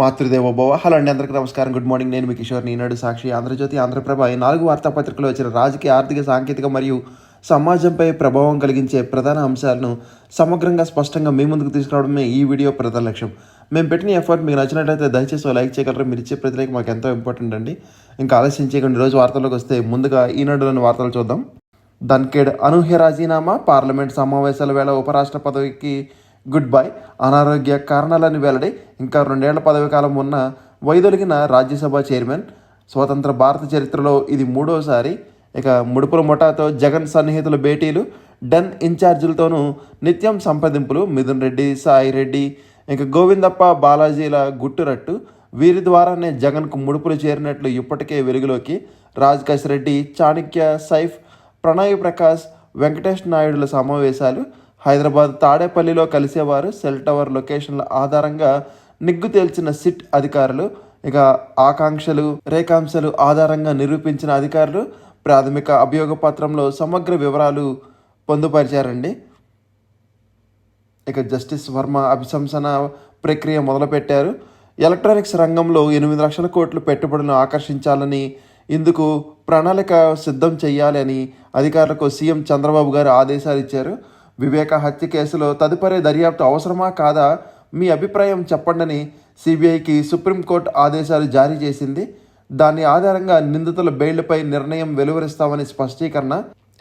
Matrudevobhava hello అండి అందరికీ నమస్కారం. Good morning. నేను మీ కిషోర్ ఈనాడు సాక్షి ఆంధ్రజ్యోతి ఆంధ్రప్రభ. ఈ నాలుగు వార్తాపత్రికలు వచ్చిన రాజకీయ ఆర్థిక సాంకేతిక మరియు సమాజంపై ప్రభావం కలిగించే ప్రధాన అంశాలను సమగ్రంగా స్పష్టంగా మీ ముందుకు తీసుకురావడమే ఈ వీడియో ప్రధాన లక్ష్యం. మేము పెట్టిన ఎఫర్ట్ మీకు నచ్చినట్లయితే దయచేసి లైక్ చేయగలరు. మీరు ఇచ్చే ప్రతి లైక్ మాకు ఎంతో ఇంపార్టెంట్ అండి. ఇంకా ఆలస్యం చేయకుండా రోజు వార్తల్లోకి వస్తే ముందుగా ఈనాడులోని వార్తలు చూద్దాం. ధన్కేడ్ అనూహ్య రాజీనామా. పార్లమెంట్ సమావేశాల వేళ ఉపరాష్ట్ర పదవికి గుడ్ బై అనారోగ్య కారణాలను వెల్లడి. ఇంకా రెండేళ్ళ పదవి కాలం ఉన్న వైదొలిగిన రాజ్యసభ చైర్మన్ స్వతంత్ర భారత చరిత్రలో ఇది మూడోసారి. ఇక ముడుపుల ముఠాతో జగన్ సన్నిహితుల భేటీలు డన్ ఇన్ఛార్జీలతోనూ నిత్యం సంప్రదింపులు మిథున్ రెడ్డి సాయి రెడ్డి ఇంకా గోవిందప్ప బాలాజీల గుట్టురట్టు. వీరి ద్వారానే జగన్కు ముడుపులు చేరినట్లు ఇప్పటికే వెలుగులోకి రాజకేశ్ రెడ్డి చాణక్య సైఫ్ ప్రణయ్ ప్రకాష్ వెంకటేష్ నాయుడుల సమావేశాలు హైదరాబాద్ తాడేపల్లిలో కలిసేవారు సెల్ టవర్ లొకేషన్ల ఆధారంగా నిగ్గు తేల్చిన సిట్ అధికారులు ఇక ఆకాంక్షలు రేఖాంశలు ఆధారంగా నిరూపించిన అధికారులు ప్రాథమిక అభియోగ పత్రంలో సమగ్ర వివరాలు పొందుపరిచారండి. ఇక జస్టిస్ వర్మ అభిశంసన ప్రక్రియ మొదలుపెట్టారు. ఎలక్ట్రానిక్స్ రంగంలో ఎనిమిది లక్షల కోట్లు పెట్టుబడులను ఆకర్షించాలని ఇందుకు ప్రణాళిక సిద్ధం చేయాలని అధికారులకు సీఎం చంద్రబాబు గారు ఆదేశాలు ఇచ్చారు. వివేక హత్య కేసులో తదుపరి దర్యాప్తు అవసరమా కాదా? మీ అభిప్రాయం చెప్పండని సిబిఐకి సుప్రీంకోర్టు ఆదేశాలు జారీ చేసింది. దాని ఆధారంగా నిందితుల బెయిల్పై నిర్ణయం వెలువరిస్తామని స్పష్టీకరణ.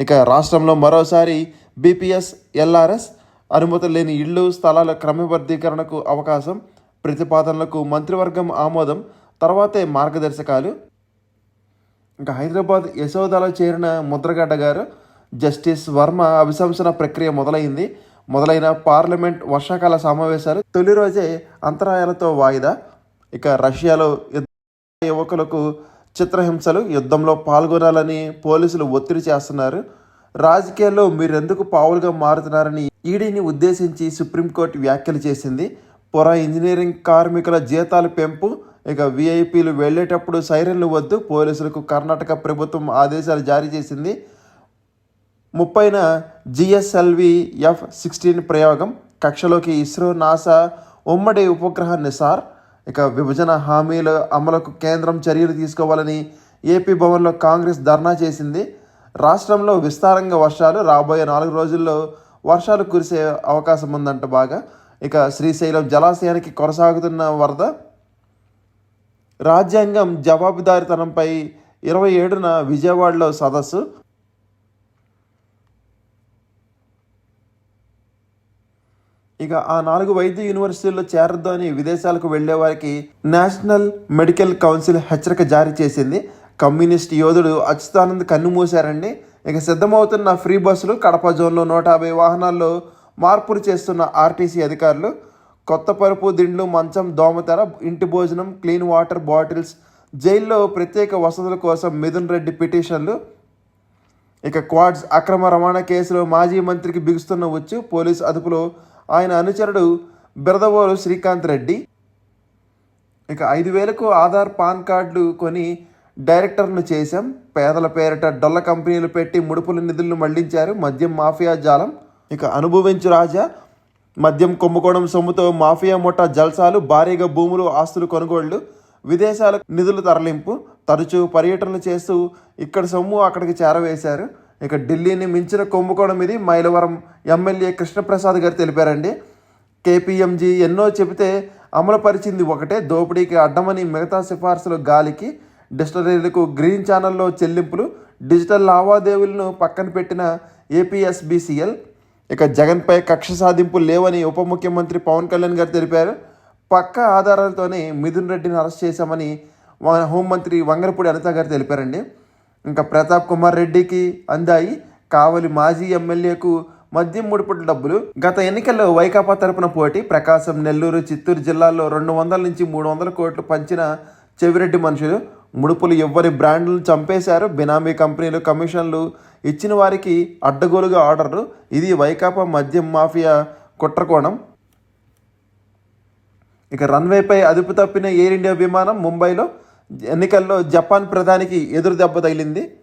ఇక రాష్ట్రంలో మరోసారి బీపీఎస్ ఎల్ఆర్ఎస్ అనుమతులు లేని ఇళ్ళు స్థలాల క్రమబద్ధీకరణకు అవకాశం ప్రతిపాదనలకు మంత్రివర్గం ఆమోదం తర్వాతే మార్గదర్శకాలు. ఇంకా హైదరాబాద్ యశోదాలో చేరిన ముద్రగడ్డ గారు జస్టిస్ వర్మ అభిశంసన ప్రక్రియ మొదలైంది. మొదలైన పార్లమెంట్ వర్షాకాల సమావేశాలు తొలి రోజే అంతరాయాలతో వాయిదా. ఇక రష్యాలో యుద్ధ యువకులకు చిత్రహింసలు యుద్ధంలో పాల్గొనాలని పోలీసులు ఒత్తిడి చేస్తున్నారు. రాజకీయాల్లో మీరెందుకు పావులుగా మారుతున్నారని ఈడీని ఉద్దేశించి సుప్రీంకోర్టు వ్యాఖ్యలు చేసింది. పొర ఇంజనీరింగ్ కార్మికుల జీతాలు పెంపు ఇక విఐపీలు వెళ్ళేటప్పుడు సైరన్లు వద్దు పోలీసులకు కర్ణాటక ప్రభుత్వం ఆదేశాలు జారీ చేసింది. ముప్పైన జిఎస్ఎల్వి ఎఫ్ సిక్స్టీన్ ప్రయోగం కక్షలోకి ఇస్రో నాసా ఉమ్మడి ఉపగ్రహ నిసార్ ఇక విభజన హామీల అమలుకు కేంద్రం చర్యలు తీసుకోవాలని ఏపీ భవన్లో కాంగ్రెస్ ధర్నా చేసింది. రాష్ట్రంలో విస్తారంగా వర్షాలు రాబోయే నాలుగు రోజుల్లో వర్షాలు కురిసే అవకాశం ఉందంట బాగా. ఇక శ్రీశైలం జలాశయానికి కొనసాగుతున్న వరద రాజ్యాంగం జవాబుదారితనంపై ఇరవై ఏడున విజయవాడలో సదస్సు. ఇక ఆ నాలుగు వైద్య యూనివర్సిటీల్లో చేరద్దు అని విదేశాలకు వెళ్ళే వారికి నేషనల్ మెడికల్ కౌన్సిల్ హెచ్చరిక జారీ చేసింది. కమ్యూనిస్ట్ యోధుడు అచ్యుతానంద్ కన్ను మూశారండి ఇక సిద్ధమవుతున్న ఫ్రీ బస్సులు కడప జోన్లో నూట యాభై వాహనాల్లో మార్పులు చేస్తున్న ఆర్టీసీ అధికారులు కొత్త పరుపు దిండ్లు మంచం దోమతెర ఇంటి భోజనం క్లీన్ వాటర్ బాటిల్స్ జైల్లో ప్రత్యేక వసతుల కోసం మిథున్ రెడ్డి పిటిషన్లు. ఇక క్వాడ్స్ అక్రమ రవాణా కేసులో మాజీ మంత్రికి బిగుస్తున్న వచ్చు పోలీస్ అదుపులో ఆయన అనుచరుడు బిరదవోలు శ్రీకాంత్ రెడ్డి. ఇక ఐదు వేలకు ఆధార్ పాన్ కార్డులు కొని డైరెక్టర్ను చేశాం. పేదల పేరిట డొల్ల కంపెనీలు పెట్టి ముడుపుల నిధులను మళ్ళించారు మద్యం మాఫియా జాలం. ఇక అనుభవించు రాజా మద్యం కుంభకోణం సొమ్ముతో మాఫియా ముఠా జల్సాలు భారీగా భూములు ఆస్తులు కొనుగోళ్ళు విదేశాలకు నిధులు తరలింపు తరచూ పర్యటనలు చేస్తూ ఇక్కడ సొమ్ము అక్కడికి చేరవేశారు. ఇక ఢిల్లీని మించిన కుంభకోణం ఇది. మైలవరం ఎమ్మెల్యే కృష్ణప్రసాద్ గారు తెలిపారండి. కేపీఎంజీ ఎన్నో చెబితే అమలుపరిచింది ఒకటే. దోపిడీకి అడ్డమని మిగతా సిఫార్సులు గాలికి డిస్టరీలకు గ్రీన్ ఛానల్లో చెల్లింపులు డిజిటల్ లావాదేవీలను పక్కన పెట్టిన ఏపీఎస్బిసిఎల్. ఇక జగన్పై కక్ష సాధింపు లేవని ఉప ముఖ్యమంత్రి పవన్ కళ్యాణ్ గారు తెలిపారు. పక్క ఆధారాలతోనే మిథున్ రెడ్డిని అరెస్ట్ చేశామని హోంమంత్రి వంగరపూడి అనిత గారు తెలిపారండి. ఇంకా ప్రతాప్ కుమార్ రెడ్డికి అందాయి. కావలి మాజీ ఎమ్మెల్యేకు మద్యం ముడిపుట్ల డబ్బులు. గత ఎన్నికల్లో వైకాపా తరపున పోటీ. ప్రకాశం నెల్లూరు చిత్తూరు జిల్లాల్లో రెండు వందల నుంచి మూడు వందల కోట్లు పంచిన చెవిరెడ్డి మనుషులు. ముడుపులు ఎవ్వరి బ్రాండ్లను చంపేశారు. బినామీ కంపెనీలు కమిషన్లు ఇచ్చిన వారికి అడ్డగోలుగా ఆర్డర్లు ఇది వైకాపా మద్యం మాఫియా కుట్రకోణం. ఇక రన్వేపై అదుపు తప్పిన ఎయిర్ ఇండియా విమానం ముంబైలో ఎన్నికల్లో జపాన్ ప్రధానికి ఎదురు దెబ్బ తగిలింది.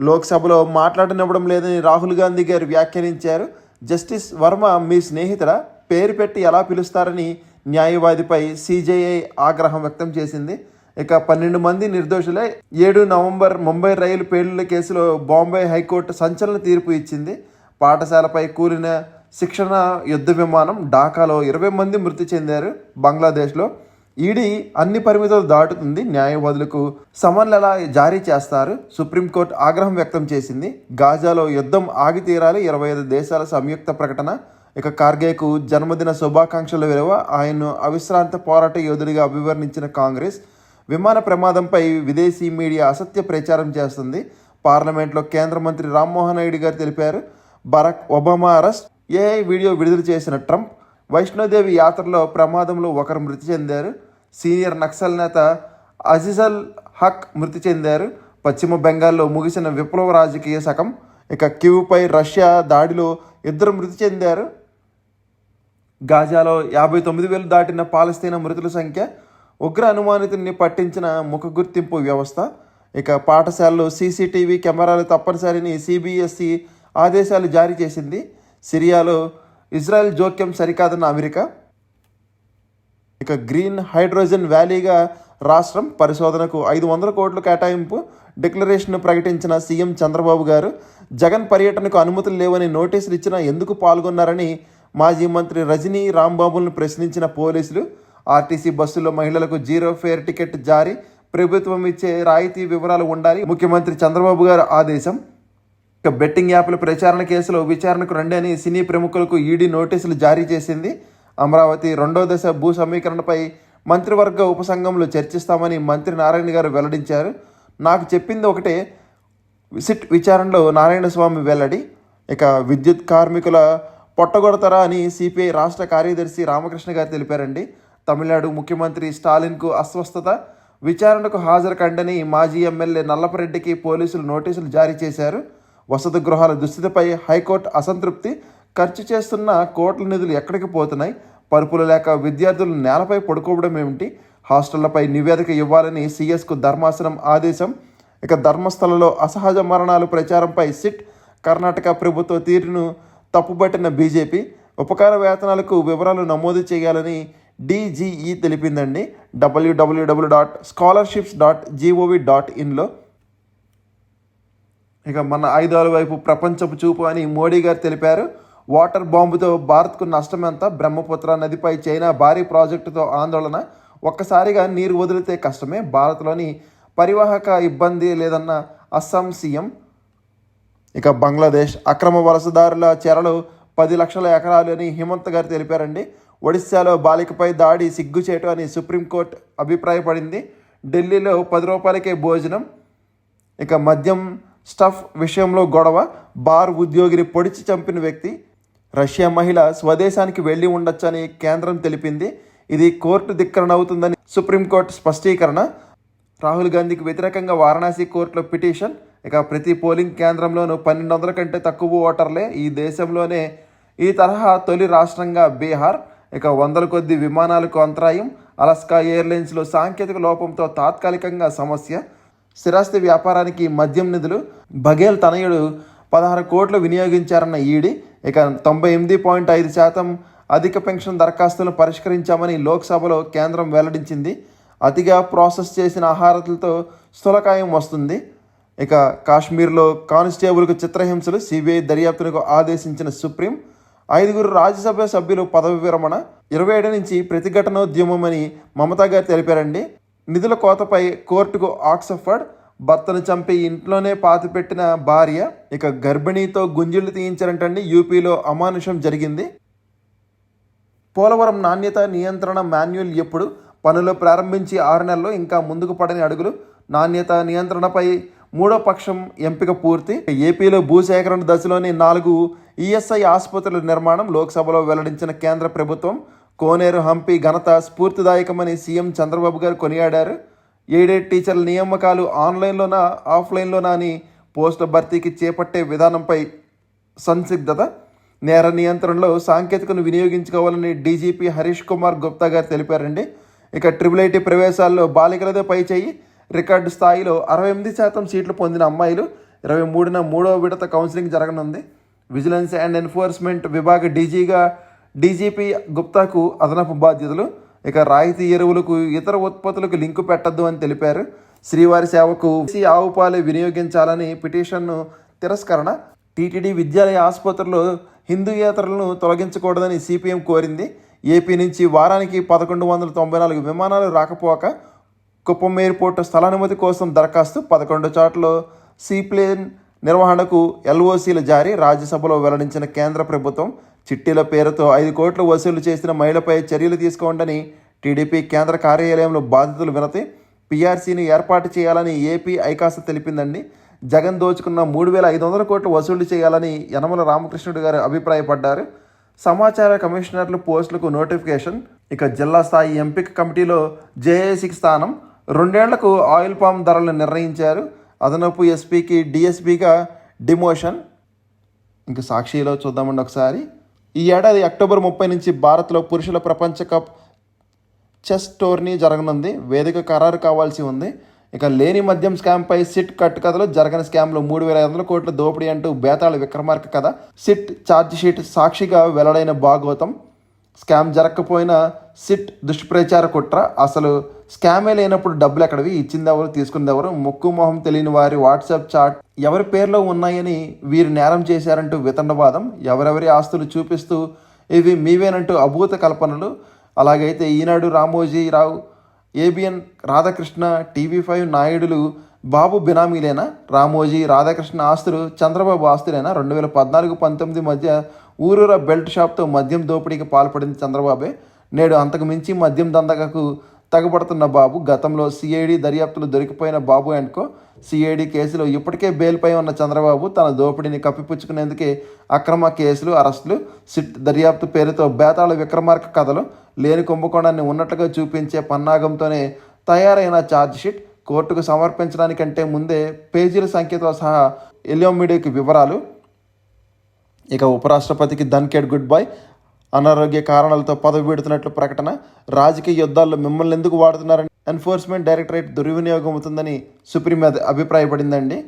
లోక్సభలో మాట్లాడనివ్వడం లేదని రాహుల్ గాంధీ గారు వ్యాఖ్యానించారు. జస్టిస్ వర్మ మీ స్నేహితుడ? పేరు పెట్టి ఎలా పిలుస్తారని న్యాయవాదిపై సిజేఐ ఆగ్రహం వ్యక్తం చేసింది. ఇక పన్నెండు మంది నిర్దోషులే ఏడు నవంబర్ ముంబై రైలు పేలుళ్ళ కేసులో బాంబే హైకోర్టు సంచలన తీర్పు ఇచ్చింది. పాఠశాలపై కూలిన శిక్షణ యుద్ధ విమానం ఢాకాలో ఇరవై మంది మృతి చెందారు. బంగ్లాదేశ్లో ఈడీ అన్ని పరిమితులు దాటుతుంది. న్యాయవాదులకు సమన్లు ఎలా జారీ చేస్తారు? సుప్రీంకోర్టు ఆగ్రహం వ్యక్తం చేసింది. గాజాలో యుద్ధం ఆగి తీరాలి ఇరవై ఐదు దేశాల సంయుక్త ప్రకటన. ఇక కార్గేకు జన్మదిన శుభాకాంక్షల విలువ. ఆయన్ను అవిశ్రాంత పోరాట యోధుడిగా అభివర్ణించిన కాంగ్రెస్ విమాన ప్రమాదంపై విదేశీ మీడియా అసత్య ప్రచారం చేస్తుంది. పార్లమెంట్లో కేంద్ర మంత్రి రామ్మోహన్ నాయుడు గారు తెలిపారు. Barack Obama arrest. AI video విడుదల చేసిన ట్రంప్ వైష్ణోదేవి యాత్రలో ప్రమాదంలో ఒకరు మృతి చెందారు. సీనియర్ నక్సల్ నేత అజిజల్ హక్ మృతి చెందారు. పశ్చిమ బెంగాల్లో ముగిసిన విప్లవ రాజకీయ శకం ఇక క్యూపై రష్యా దాడిలో ఇద్దరు మృతి చెందారు. గాజాలో యాభై తొమ్మిది వేలు దాటిన పాలస్తీనా మృతుల సంఖ్య ఉగ్ర అనుమానితుల్ని పట్టించిన ముఖ గుర్తింపు వ్యవస్థ. ఇక పాఠశాలలో సీసీటీవీ కెమెరాలు తప్పనిసరిని సిబిఎస్ఈ ఆదేశాలు జారీ చేసింది. సిరియాలో ఇజ్రాయెల్ జోక్యం సరికాదన్న అమెరికా? ఇక గ్రీన్ హైడ్రోజన్ వ్యాలీగా రాష్ట్రం పరిశోధనకు ఐదు వందల కోట్లు కేటాయింపు డిక్లరేషన్ ప్రకటించిన సీఎం చంద్రబాబు గారు జగన్ పర్యటనకు అనుమతులు లేవని నోటీసులు ఇచ్చినా ఎందుకు పాల్గొన్నారని మాజీ మంత్రి రజనీ రాంబాబులను ప్రశ్నించిన పోలీసులు ఆర్టీసీ బస్సుల్లో మహిళలకు జీరో ఫేర్ టికెట్ జారీ ప్రభుత్వం ఇచ్చే రాయితీ వివరాలు ఉండాలి ముఖ్యమంత్రి చంద్రబాబు గారు ఆదేశం. ఇక బెట్టింగ్ యాప్ల ప్రచారణ కేసులో విచారణకు రండి అని సినీ ప్రముఖులకు ఈడీ నోటీసులు జారీ చేసింది. అమరావతి రెండో దశ భూ సమీకరణపై మంత్రివర్గ ఉపసంఘంలో చర్చిస్తామని మంత్రి నారాయణ గారు వెల్లడించారు. నాకు చెప్పింది ఒకటే సిట్ విచారణలో నారాయణ స్వామి వెల్లడి. ఇక విద్యుత్ కార్మికుల పొట్టగొడతారా అని సిపిఐ రాష్ట్ర కార్యదర్శి రామకృష్ణ గారు తెలిపారండి. తమిళనాడు ముఖ్యమంత్రి స్టాలిన్కు అస్వస్థత. విచారణకు హాజరు కండని మాజీ ఎమ్మెల్యే నల్లపరెడ్డికి పోలీసులు నోటీసులు జారీ చేశారు. వసతి గృహాల దుస్థితిపై హైకోర్టు అసంతృప్తి. ఖర్చు చేస్తున్న కోట్ల నిధులు ఎక్కడికి పోతున్నాయి? పరుపులు లేక విద్యార్థులు నేలపై పడుకోవడం ఏమిటి? హాస్టళ్ళపై నివేదిక ఇవ్వాలని సిఎస్కు ధర్మాసనం ఆదేశం. ఇక ధర్మస్థలలో అసహజ మరణాలు ప్రచారంపై సిట్. కర్ణాటక ప్రభుత్వ తీరును తప్పుబట్టిన బీజేపీ. ఉపకార వేతనాలకు వివరాలు నమోదు చేయాలని DGE తెలిపిందండి. W W W dot scholarships dot GOV dot ఇన్లో ఇక మన ఆయుధాల వైపు ప్రపంచపు చూపు అని మోడీ గారు తెలిపారు. వాటర్ బాంబుతో భారత్కు నష్టం ఎంత బ్రహ్మపుత్ర నదిపై చైనా భారీ ప్రాజెక్టుతో ఆందోళన. ఒక్కసారిగా నీరు వదిలితే కష్టమే. భారత్లోని పరివాహక ఇబ్బంది లేదన్న అస్సాం సీఎం. ఇక బంగ్లాదేశ్ అక్రమ వలసదారుల చెరలు పది లక్షల ఎకరాలు అని హిమంత్ గారు తెలిపారండి. ఒడిశాలో బాలికపై దాడి సిగ్గుచేటు అని సుప్రీంకోర్టు అభిప్రాయపడింది. ఢిల్లీలో పది రూపాయలకే భోజనం. ఇక మద్యం స్టఫ్ విషయంలో గొడవ బార్ ఉద్యోగిని పొడిచి చంపిన వ్యక్తి రష్యా మహిళ స్వదేశానికి వెళ్ళి ఉండొచ్చని కేంద్రం తెలిపింది. ఇది కోర్టు ధిక్కరణ అవుతుందని సుప్రీంకోర్టు స్పష్టీకరణ. రాహుల్ గాంధీకి వ్యతిరేకంగా వారణాసి కోర్టులో పిటిషన్. ఇక ప్రతి పోలింగ్ కేంద్రంలోనూ పన్నెండు వందల కంటే తక్కువ ఓటర్లే ఈ దేశంలోనే ఈ తరహా తొలి రాష్ట్రంగా బీహార్. ఇక వందల కొద్ది విమానాలకు అంతరాయం. అలస్కా ఎయిర్లైన్స్లో సాంకేతిక లోపంతో తాత్కాలికంగా సమస్య. స్థిరాస్తి వ్యాపారానికి మద్యం నిధులు. బఘేల్ తనయుడు పదహారు కోట్లు వినియోగించారన్న ఈడీ ఇక తొంభై ఎనిమిది పాయింట్ ఐదు శాతం అధిక పెన్షన్ దరఖాస్తులను పరిష్కరించామని లోక్సభలో కేంద్రం వెల్లడించింది. అతిగా ప్రాసెస్ చేసిన ఆహారాలతో స్థూలకాయం వస్తుంది. ఇక కాశ్మీర్లో కానిస్టేబుల్కు చిత్రహింసలు సిబిఐ దర్యాప్తునకు ఆదేశించిన సుప్రీం. ఐదుగురు రాజ్యసభ సభ్యులు పదవి విరమణ ఇరవై ఏడు నుంచి ప్రతిఘటనోద్యమమని మమతా గారు తెలిపారండి. నిధుల కోతపై కోర్టుకు ఆక్స్ఫర్డ్ భర్తను చంపి ఇంట్లోనే పాతిపెట్టిన భార్య ఇక గర్భిణీతో గుంజులు తీయించారంటండి యూపీలో అమానుషం జరిగింది. పోలవరం నాణ్యత నియంత్రణ మాన్యువల్ ఎప్పుడు పనులు ప్రారంభించి ఆరు నెలల్లో ఇంకా ముందుకు పడని అడుగులు. నాణ్యత నియంత్రణపై మూడో పక్షం ఎంపిక పూర్తి. ఏపీలో భూసేకరణ దశలోని నాలుగు ఈఎస్ఐ ఆసుపత్రుల నిర్మాణం లోక్సభలో వెల్లడించిన కేంద్ర ప్రభుత్వం కోనేరు హంపి ఘనత స్ఫూర్తిదాయకమని సీఎం చంద్రబాబు గారు కొనియాడారు. ఎయిడెడ్ టీచర్ల నియామకాలు ఆన్లైన్లోనా ఆఫ్లైన్లోనా అని పోస్టుల భర్తీకి చేపట్టే విధానంపై సంసిగ్ధత నేర నియంత్రణలో సాంకేతికను వినియోగించుకోవాలని డీజీపీ హరీష్ కుమార్ గుప్తా గారు తెలిపారండి. ఇక ట్రిపుల్ ఐటీ ప్రవేశాల్లో బాలికలదే పై చేయి. రికార్డు స్థాయిలో అరవై ఎనిమిది శాతం సీట్లు పొందిన అమ్మాయిలు ఇరవై మూడున మూడవ విడత కౌన్సిలింగ్ జరగనుంది. విజిలెన్స్ అండ్ ఎన్ఫోర్స్మెంట్ విభాగ డీజీగా డీజీపీ గుప్తాకు అదనపు బాధ్యతలు. ఇక రాయితీ ఎరువులకు ఇతర ఉత్పత్తులకు లింకు పెట్టద్దు అని తెలిపారు. శ్రీవారి సేవకు దేశీ ఆవు పాలు వినియోగించాలని పిటిషన్ను తిరస్కరణ. టీటీడీ విద్యాలయ ఆసుపత్రిలో హిందూయేతరులను తొలగించకూడదని సిపిఎం కోరింది. ఏపీ నుంచి వారానికి పదకొండు వందల తొంభై నాలుగు విమానాలు రాకపోక కుప్పం ఎయిర్పోర్ట్ స్థలానుమతి కోసం దరఖాస్తు పదకొండు చోట్ల. సీప్లేన్ నిర్వహణకు ఎల్ఓసీలు జారీ రాజ్యసభలో వెల్లడించిన కేంద్ర ప్రభుత్వం చిట్టీల పేరుతో ఐదు కోట్లు వసూలు చేసిన మహిళపై చర్యలు తీసుకోండని టీడీపీ కేంద్ర కార్యాలయంలో బాధితులు వినతి పీఆర్సీని ఏర్పాటు చేయాలని ఏపీ ఐకాస తెలిపిందండి. జగన్ దోచుకున్న మూడు వేల ఐదు వందల కోట్లు వసూలు చేయాలని యనమల రామకృష్ణుడు గారు అభిప్రాయపడ్డారు. సమాచార కమిషనర్లు పోస్టులకు నోటిఫికేషన్ ఇక జిల్లా స్థాయి ఎంపిక కమిటీలో జేఏసీకి స్థానం రెండేళ్ళకు ఆయిల్ పామ్ ధరలు నిర్ణయించారు. అదనపు ఎస్పీకి డిఎస్పీగా డిమోషన్. ఇంకా సాక్షిలో చూద్దామండి ఒకసారి. ఈ ఏడాది అక్టోబర్ ముప్పై నుంచి భారత్లో పురుషుల ప్రపంచ కప్ చెస్ టోర్నీ జరగనుంది. వేదిక ఖరారు కావాల్సి ఉంది. ఇక లేని మద్యం స్కామ్పై సిట్ కట్టుకథలు జరగని స్కామ్లో మూడు వేల ఐదు వందల కోట్ల దోపిడీ అంటూ బేతాళ విక్రమార్క కథ. సిట్ ఛార్జ్ షీట్ సాక్షిగా వెల్లడైన భాగవతం స్కామ్ జరగకపోయినా సిట్ దుష్ప్రచార కుట్ర. అసలు స్కామే లేనప్పుడు డబ్బులు ఎక్కడవి? ఇచ్చింది ఎవరు తీసుకుంది ఎవరు ముక్కు మొహం తెలియని వారి వాట్సాప్ చాట్ ఎవరి పేర్లో ఉన్నాయని వీరు నేరం చేశారంటూ వితండవాదం ఎవరెవరి ఆస్తులు చూపిస్తూ ఇవి మీవేనంటూ అభూత కల్పనలు. అలాగైతే Eenadu Ramoji Rao ABN Radhakrishna TV five నాయుడులు బాబు బినామీలేనా? రామోజీ రాధాకృష్ణ ఆస్తులు చంద్రబాబు ఆస్తులేనా? రెండు వేల పద్నాలుగు పంతొమ్మిది మధ్య ఊరూర బెల్ట్ షాప్తో మద్యం దోపిడీకి పాల్పడింది చంద్రబాబే. నేడు అంతకు మించి మద్యం దందకకు తగబడుతున్న బాబు గతంలో సిఐడి దర్యాప్తులు దొరికిపోయిన బాబు అండ్కో సిఐడి కేసులో ఇప్పటికే బెయిల్పై ఉన్న చంద్రబాబు తన దోపిడీని కప్పిపుచ్చుకునేందుకే అక్రమ కేసులు అరెస్టులు సిట్ దర్యాప్తు పేరుతో బేతాళ విక్రమార్క కథలు లేని కుంభకోణాన్ని ఉన్నట్టుగా చూపించే పన్నాగంతోనే తయారైన ఛార్జ్షీట్ కోర్టుకు సమర్పించడానికంటే ముందే పేజీల సంఖ్యతో సహా ఎల్లో మీడియాకి వివరాలు. ఇక ఉపరాష్ట్రపతికి ధన్కేడ్ గుడ్ బై అనారోగ్య కారణాలతో పదవి పెడుతున్నట్లు ప్రకటన. రాజకీయ యుద్ధాల్లో మిమ్మల్ని ఎందుకు వాడుతున్నారని ఎన్ఫోర్స్మెంట్ డైరెక్టరేట్ దుర్వినియోగం అవుతుందని సుప్రీం అభిప్రాయపడిందండి.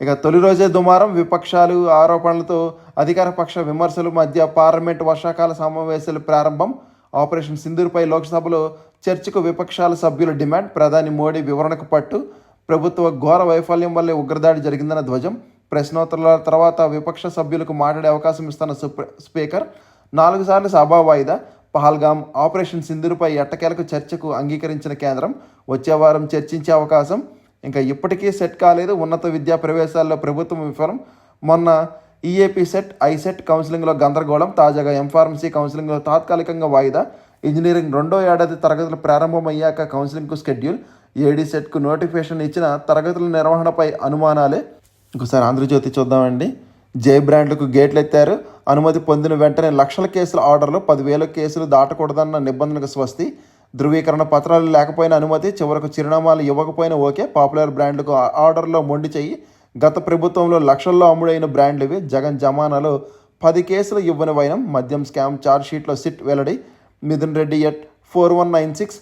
ఇక తొలి రోజే దుమారం. విపక్షాలు ఆరోపణలతో అధికార పక్ష విమర్శలు మధ్య పార్లమెంట్ వర్షాకాల సమావేశాలు ప్రారంభం. ఆపరేషన్ సింధూర్పై లోక్సభలో చర్చకు విపక్షాల సభ్యుల డిమాండ్ ప్రధాని మోడీ వివరణకు పట్టు. ప్రభుత్వ ఘోర వైఫల్యం వల్లే ఉగ్రదాడి జరిగిందన్న ధ్వజం. ప్రశ్నోత్తరాల తర్వాత విపక్ష సభ్యులకు మాట్లాడే అవకాశం ఇస్తున్న స్పీకర్ నాలుగు సార్లు సభా వాయిదా. పహల్గాం ఆపరేషన్ సింధూరుపై ఎట్టకేలకు చర్చకు అంగీకరించిన కేంద్రం వచ్చే వారం చర్చించే అవకాశం. ఇంకా ఇప్పటికీ సెట్ కాలేదు. ఉన్నత విద్యా ప్రవేశాల్లో ప్రభుత్వం విఫలం. మొన్న ఈఏపీ సెట్ ఐసెట్ కౌన్సిలింగ్లో గందరగోళం తాజాగా ఎంఫార్మసీ కౌన్సిలింగ్లో తాత్కాలికంగా వాయిదా. ఇంజనీరింగ్ రెండో ఏడాది తరగతులు ప్రారంభమయ్యాక కౌన్సిలింగ్కు షెడ్యూల్ ఏడీ సెట్కు నోటిఫికేషన్ ఇచ్చిన తరగతుల నిర్వహణపై అనుమానాలే. ఇంకోసారి ఆంధ్రజ్యోతి చూద్దామండి. జే బ్రాండ్లకు గేట్లు ఎత్తారు. అనుమతి పొందిన వెంటనే లక్షల కేసుల ఆర్డర్లు పదివేల కేసులు దాటకూడదన్న నిబంధనకు స్వస్తి. ధృవీకరణ పత్రాలు లేకపోయిన అనుమతి చివరకు చిరునామాలు ఇవ్వకపోయినా ఓకే. పాపులర్ బ్రాండ్లకు ఆ- ఆర్డర్లో మొండి చెయ్యి. గత ప్రభుత్వంలో లక్షల్లో అమ్ముడైన బ్రాండ్లు ఇవి. జగన్ జమానాలో పది కేసులు ఇవ్వని వైనం. మద్యం స్కామ్ ఛార్జ్షీట్లో సిట్ వెల్లడి. Mithun Reddy at four one nine six.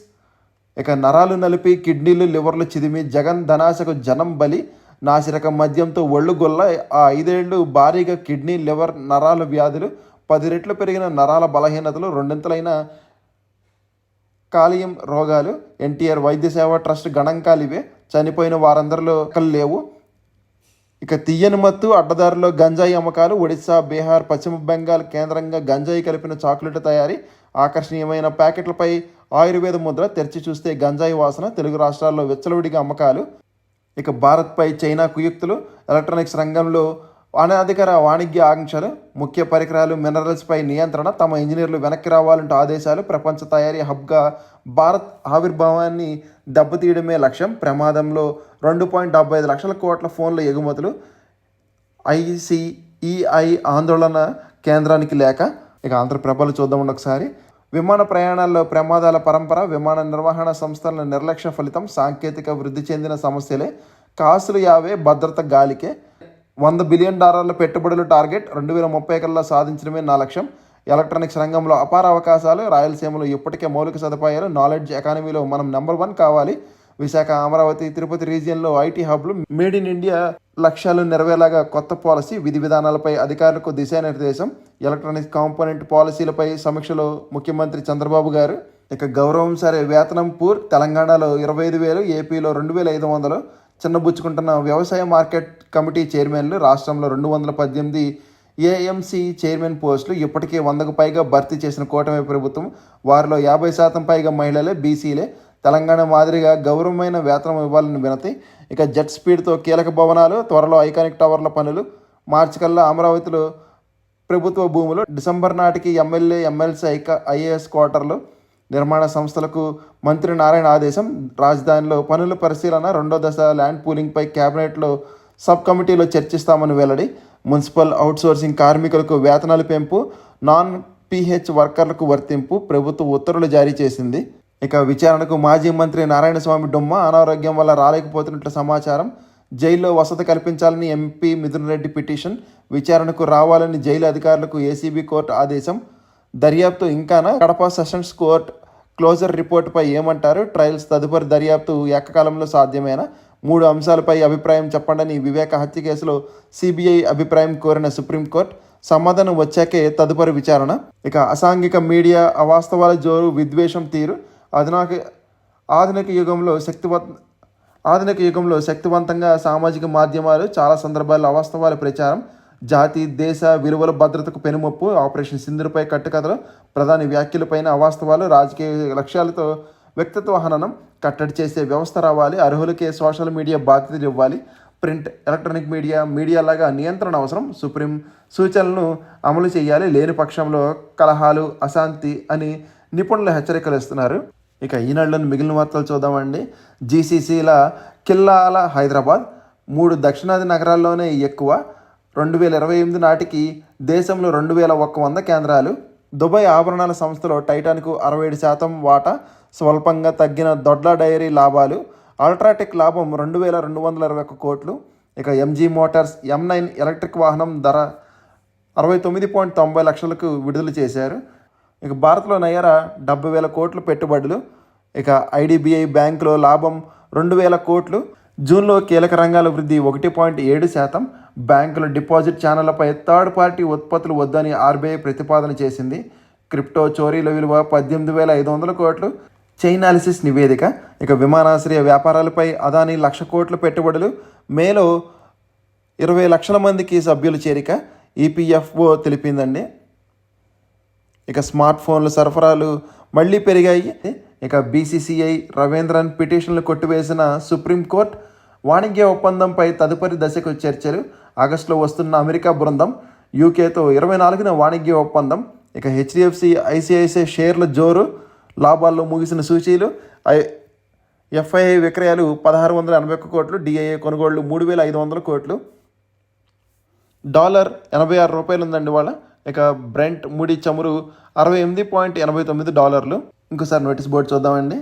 ఇక నరాలు నలిపి కిడ్నీలు లివర్లు చిదిమి జగన్ ధనాశకు జనం బలి. నాసిరకం మద్యంతో ఒళ్ళు గొల్ల. ఆ ఐదేళ్ళు భారీగా కిడ్నీ లివర్ నరాల వ్యాధులు. పది రెట్లు పెరిగిన నరాల బలహీనతలు రెండింతలైన కాలియం రోగాలు. ఎన్టీఆర్ వైద్య సేవ ట్రస్ట్ గణాంకాలు ఇవే. చనిపోయిన వారందరిలో లేవు. ఇక తీయని మత్తు అడ్డదారిలో గంజాయి అమ్మకాలు ఒడిశా బీహార్ పశ్చిమ బెంగాల్ కేంద్రంగా గంజాయి కలిపిన చాక్లెట్ తయారీ ఆకర్షణీయమైన ప్యాకెట్లపై ఆయుర్వేద ముద్ర తెరిచి చూస్తే గంజాయి వాసన తెలుగు రాష్ట్రాల్లో విచ్చలవిడిగా అమ్మకాలు. ఇక భారత్పై చైనా కుయుక్తులు ఎలక్ట్రానిక్స్ రంగంలో అనధికార వాణిజ్య ఆంక్షలు ముఖ్య పరికరాలు మినరల్స్పై నియంత్రణ తమ ఇంజనీర్లు వెనక్కి రావాలంటూ ఆదేశాలు ప్రపంచ తయారీ హబ్గా భారత్ ఆవిర్భావాన్ని దెబ్బతీయడమే లక్ష్యం. ప్రమాదంలో రెండు పాయింట్ డెబ్బై ఐదు లక్షల కోట్ల ఫోన్ల ఎగుమతులు. ఐసిఈఐ ఆందోళన కేంద్రానికి లేక. ఇక ఆంధ్రప్రభలు చూద్దాం ఒకసారి. విమాన ప్రయాణాల్లో ప్రమాదాల పరంపర విమాన నిర్వహణ సంస్థల నిర్లక్ష్య ఫలితం సాంకేతిక వృద్ధి చెందిన సమస్యలే. కాసులు యావే భద్రత గాలికే. వంద బిలియన్ డాలర్ల పెట్టుబడులు టార్గెట్ రెండు వేల ముప్పై కల్లా సాధించడమే నా లక్ష్యం. ఎలక్ట్రానిక్స్ రంగంలో అపార అవకాశాలు రాయలసీమలో ఇప్పటికే మౌలిక సదుపాయాలు నాలెడ్జ్ ఎకానమీలో మనం నెంబర్ వన్ కావాలి. విశాఖ అమరావతి తిరుపతి రీజియన్లో ఐటీ హబ్లు మేడ్ ఇన్ ఇండియా లక్ష్యాలు నెరవేరేలాగా కొత్త పాలసీ విధి విధానాలపై అధికారులకు దిశానిర్దేశం. ఎలక్ట్రానిక్స్ కాంపోనెంట్ పాలసీలపై సమీక్షలో ముఖ్యమంత్రి చంద్రబాబు గారు ఇక గౌరవం సరే వేతనం పూర్ తెలంగాణలో ఇరవై ఐదు వేలు ఏపీలో రెండు వేల ఐదు వందలు చిన్నబుచ్చుకుంటున్న వ్యవసాయ మార్కెట్ కమిటీ చైర్మన్లు రాష్ట్రంలో రెండు వందల పద్దెనిమిది ఏఎంసీ చైర్మన్ పోస్టులు ఇప్పటికే వందకు పైగా భర్తీ చేసిన కూటమి ప్రభుత్వం వారిలో యాభై శాతం పైగా మహిళలే బీసీలే తెలంగాణ మాదిరిగా గౌరవమైన వేతనం ఇవ్వాలని వినతి. ఇక జెట్ స్పీడ్తో కీలక భవనాలు త్వరలో ఐకానిక్ టవర్ల పనులు. మార్చి కల్లా అమరావతిలో ప్రభుత్వ భూములు. డిసెంబర్ నాటికి ఎమ్మెల్యే ఎమ్మెల్సీ ఐక ఐఏఎస్ క్వార్టర్లు. నిర్మాణ సంస్థలకు మంత్రి నారాయణ ఆదేశం రాజధానిలో పనుల పరిశీలన రెండో దశ ల్యాండ్ పూలింగ్పై కేబినెట్లో సబ్ కమిటీలో చర్చిస్తామని వెల్లడి. మున్సిపల్ అవుట్సోర్సింగ్ కార్మికులకు వేతనాలు పెంపు నాన్ పిహెచ్ వర్కర్లకు వర్తింపు ప్రభుత్వ ఉత్తర్వులు జారీ చేసింది. ఇక విచారణకు మాజీ మంత్రి నారాయణస్వామి డొమ్మ అనారోగ్యం వల్ల రాలేకపోతున్నట్లు సమాచారం. జైల్లో వసతి కల్పించాలని ఎంపీ మిథున్ రెడ్డి పిటిషన్ విచారణకు రావాలని జైలు అధికారులకు ఏసీబీ కోర్టు ఆదేశం. దర్యాప్తు ఇంకానా? కడప సెషన్స్ కోర్టు క్లోజర్ రిపోర్ట్పై ఏమంటారు? ట్రయల్స్ తదుపరి దర్యాప్తు ఏకకాలంలో సాధ్యమేనా? మూడు అంశాలపై అభిప్రాయం చెప్పండి వివేక హత్య కేసులో సిబిఐ అభిప్రాయం కోరిన సుప్రీంకోర్టు సమాధానం వచ్చాకే తదుపరి విచారణ. ఇక అసాంఘిక మీడియా అవాస్తవాల జోరు విద్వేషం తీరు. అధునాక ఆధునిక యుగంలో శక్తివంత ఆధునిక యుగంలో శక్తివంతంగా సామాజిక మాధ్యమాలు చాలా సందర్భాల్లో అవాస్తవాల ప్రచారం. జాతి దేశ విలువల భద్రతకు పెనుమప్పు ఆపరేషన్ సింధుపై కట్టుకథలు ప్రధాని వ్యాఖ్యలపైన అవాస్తవాలు రాజకీయ లక్ష్యాలతో వ్యక్తిత్వ హననం కట్టడి చేసే వ్యవస్థ రావాలి అర్హులకే సోషల్ మీడియా బాధ్యతలు ఇవ్వాలి ప్రింట్ ఎలక్ట్రానిక్ మీడియా మీడియా లాగా నియంత్రణ అవసరం సుప్రీం సూచనలను అమలు చేయాలి లేని పక్షంలో కలహాలు అశాంతి అని నిపుణులు హెచ్చరికలు ఇస్తున్నారు. ఇక ఈనాడులోని మిగిలిన వార్తలు చూద్దామండి. జీసీసీల కిల్లాల హైదరాబాద్ మూడు దక్షిణాది నగరాల్లోనే ఎక్కువ రెండు వేల ఇరవై ఎనిమిది నాటికి దేశంలో రెండు వేల ఒక్క వంద కేంద్రాలు దుబాయ్ ఆభరణాల సంస్థలో టైటాన్కు అరవై ఏడు శాతం వాటా స్వల్పంగా తగ్గిన దొడ్ల డైరీ లాభాలు అల్ట్రాటెక్ లాభం రెండు వేల రెండు వందల ఇరవై ఒక్క కోట్లు. ఇక MG Motors M nine electric వాహనం ధర అరవై తొమ్మిది పాయింట్ తొంభై లక్షలకు విడుదల చేశారు. ఇక భారత్లో నయరా డెబ్బై వేల కోట్లు పెట్టుబడులు. ఇక ఐడిబిఐ బ్యాంకులో లాభం రెండు వేల కోట్లు. జూన్లో కీలక రంగాల వృద్ధి ఒకటి పాయింట్ ఏడు శాతం. బ్యాంకుల డిపాజిట్ ఛానళ్ళపై థర్డ్ పార్టీ ఉత్పత్తులు వద్దని ఆర్బీఐ ప్రతిపాదన చేసింది. క్రిప్టో చోరీల విలువ పద్దెనిమిది వేల ఐదు వందల కోట్లు. చైనాలిసిస్ నివేదిక. ఇక విమానాశ్రయ వ్యాపారాలపై అదాని లక్ష కోట్ల పెట్టుబడులు. మేలో ఇరవై లక్షల మందికి సభ్యుల చేరిక. ఈపీఎఫ్ఓ తెలిపిందండి. ఇక స్మార్ట్ ఫోన్ల సరఫరాలు మళ్ళీ పెరిగాయి. ఇక బీసీసీఐ రవీంద్రన్ పిటిషన్లు కొట్టివేసిన సుప్రీంకోర్టు వాణిజ్య ఒప్పందంపై తదుపరి దశకు చర్చలు ఆగస్టులో వస్తున్న అమెరికా బృందం యూకేతో ఇరవై నాలుగున వాణిజ్య ఒప్పందం. ఇక హెచ్డిఎఫ్సి ఐసిఐసిఐ షేర్ల జోరు లాభాల్లో ముగిసిన సూచీలు ఐ ఎఫ్ఐఐ విక్రయాలు పదహారు వందల ఎనభై ఒక్క కోట్లు డిఐఏ కొనుగోళ్ళు మూడు వేల ఐదు వందల కోట్లు. డాలర్ ఎనభై ఆరు రూపాయలు ఉందండి వాళ్ళ ఇక బ్రెంట్ ముడి చమురు అరవై ఎనిమిది పాయింట్ ఎనభై తొమ్మిది డాలర్లు. ఇంకోసారి నోటీస్ బోర్డు చూద్దామండి.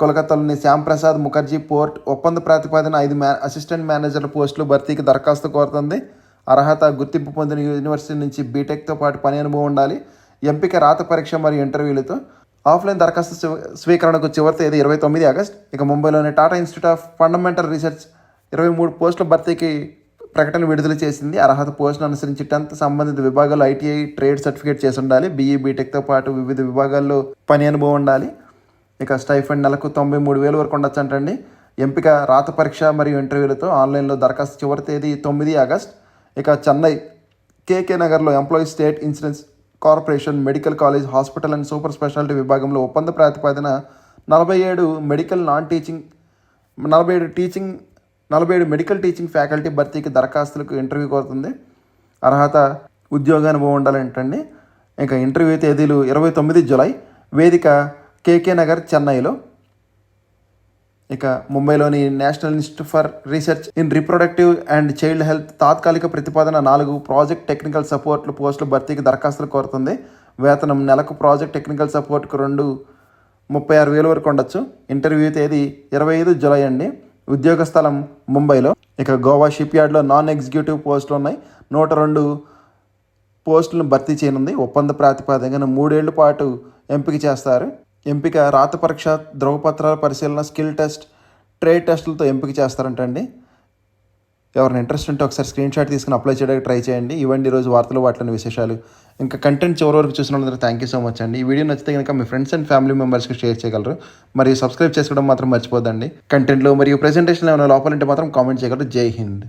కోలకత్తాలోని శ్యామ్ ప్రసాద్ ముఖర్జీ పోర్ట్ ఒప్పంద ప్రాతిపాదన ఐదు మ్యా అసిస్టెంట్ మేనేజర్ల పోస్టులు భర్తీకి దరఖాస్తు కోరుతుంది. అర్హత గుర్తింపు పొందిన యూనివర్సిటీ నుంచి బీటెక్తో పాటు పని అనుభవం ఉండాలి. ఎంపిక రాత పరీక్ష మరియు ఇంటర్వ్యూలతో ఆఫ్లైన్ దరఖాస్తు స్వీకరణకు చివరి తేదీ ఇరవై తొమ్మిది ఆగస్ట్. ఇక ముంబైలోని Tata Institute of Fundamental Research ఇరవై మూడు పోస్టుల భర్తీకి ప్రకటన విడుదల చేసింది. అర్హత పోస్టును అనుసరించి టెన్త్ సంబంధిత విభాగాల్లో ఐటీఐ ట్రేడ్ సర్టిఫికేట్ చేసి ఉండాలి. బీఈ బీటెక్తో పాటు వివిధ విభాగాల్లో పని అనుభవం ఉండాలి. ఇక స్టైఫండ్ నెలకు తొంభై మూడు వేలు వరకు ఉండొచ్చు అంటండి ఎంపిక రాత పరీక్ష మరియు ఇంటర్వ్యూలతో ఆన్లైన్లో దరఖాస్తు చివరి తేదీ తొమ్మిది ఆగస్ట్. ఇక చెన్నై కేకే నగర్లో Employee State Insurance Corporation Medical College Hospital and Super Speciality విభాగంలో ఒప్పంద ప్రాతిపదిన నలభై ఏడు మెడికల్ నాన్ టీచింగ్ నలభై ఏడు టీచింగ్ నలభై ఏడు మెడికల్ టీచింగ్ ఫ్యాకల్టీ భర్తీకి దరఖాస్తులకు ఇంటర్వ్యూ కోరుతుంది. అర్హత ఉద్యోగానుభవం ఉండాలంటండి. ఇంకా ఇంటర్వ్యూ తేదీలు ఇరవై తొమ్మిది జులై. వేదిక కేకే నగర్ చెన్నైలో. ఇక ముంబైలోని National Institute for Research in Reproductive and Child Health తాత్కాలిక ప్రతిపాదన నాలుగు ప్రాజెక్ట్ టెక్నికల్ సపోర్ట్లు పోస్టుల భర్తీకి దరఖాస్తులు కోరుతుంది. వేతనం నెలకు ప్రాజెక్ట్ టెక్నికల్ సపోర్ట్కు రెండు ముప్పై ఆరు వేల వరకు ఉండొచ్చు. ఇంటర్వ్యూ తేదీ ఇరవై ఐదు జులై అండి. ఉద్యోగ స్థలం ముంబైలో. ఇక గోవా షిప్ యార్డ్లో నాన్ ఎగ్జిక్యూటివ్ పోస్టులు ఉన్నాయి. నూట రెండు పోస్టులను భర్తీ చేయనుంది. ఒప్పంద ప్రాతిపదికన మూడేళ్ళ పాటు ఎంపిక చేస్తారు. ఎంపిక రాత పరీక్ష ధ్రువపత్రాల పరిశీలన స్కిల్ టెస్ట్ ట్రేడ్ టెస్టులతో ఎంపిక చేస్తారంటండి ఎవరైనా ఇంట్రెస్ట్ ఉంటే ఒకసారి స్క్రీన్ షాట్ తీసుకుని అప్లై చేయడానికి ట్రై చేయండి. ఇవ్వండి ఈరోజు వార్తలు వాటిలోని విశేషాలు. ఇంకా కంటెంట్ చివరి వరకు చూసిన వాళ్ళందరూ థ్యాంక్ యూ సో మచ్ అండి. ఈ వీడియో నచ్చితే కనుక మీ ఫ్రెండ్స్ అండ్ ఫ్యామిలీ మెంబర్స్కి షేర్ చేయగలరు. మరియు సబ్స్క్రైబ్ చేసుకోవడం మాత్రం మర్చిపోదండి కంటెంట్లో మరియు ప్రెజెంటేషన్లో ఏమైనా లోపాలంటే మాత్రం కామెంట్ చేయగలరు. జై హింద్.